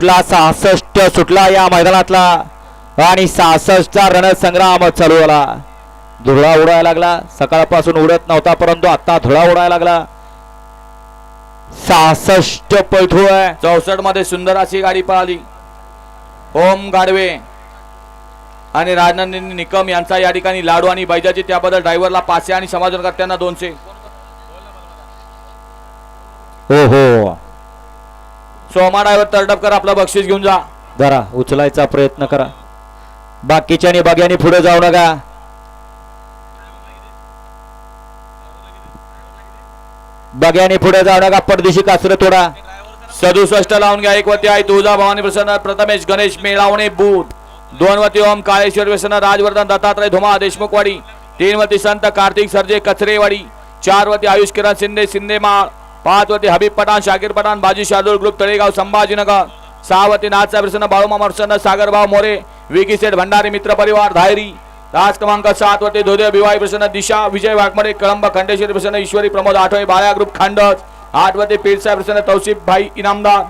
सुटला सहासष्ट सुटला या मैदानातला. आणि सहासष्टचा रणसंग्राम चालू झाला. धुळा उडायला लागला. सकाळपासून उडत नव्हता परंतु आता धुळा उडायला लागला. सहासष्ट पैठोय चौसष्टमध्ये सुंदर अशी गाडी पळाली. ओम गाडवे आणि राजनंदिनी निकम यांचा या ठिकाणी लाडू आणि बैजाची त्याबद्दल ड्रायव्हरला पाचशे आणि समाजकर्त्यांना दोनशे. हो हो सोमा ड्रायव्हर तरडपकर आपलं बक्षीस घेऊन जा. जरा उचलायचा प्रयत्न करा. बाकीच्यानी बघ्यानी पुढे जाऊ नका. बघ्यानी पुढे जाऊ नका पडदिशी कासर तोडा. सदुसष्ट लावून घ्या एक वरती आहे तुळजा भवानी प्रसन्न प्रथमेश गणेश मेळावणे बूथ दोन वरती ओम काळेश्वर व्यसन राजवर्धन दत्तात्रय धुमा देशमुखवाडी तीन वरती संत कार्तिक सर्जे कचरेवाडी. चार वरती आयुष किरण शिंदे शिंदेमाळ पाच वरती हबीब पठाण शाकीर पठाण बाजी शार्दूल ग्रुप तळेगाव संभाजीनगर सहावती नाथसाहेब प्रसन्न बाळूमा मरसन्न सागरभाव मोरे विकी सेठ भंडारी मित्र परिवार धायरी राज क्रमांक सात वरती धोदय भिवाई प्रसन्न दिशा विजय वाघमरे कळंब खंडेश्वरी प्रसन्न ईश्वरी प्रमोद आठवे बाळ्या ग्रुप खांडस आठ वरती पीरसाहेब प्रसन्न तौसिफ भाई इनामदार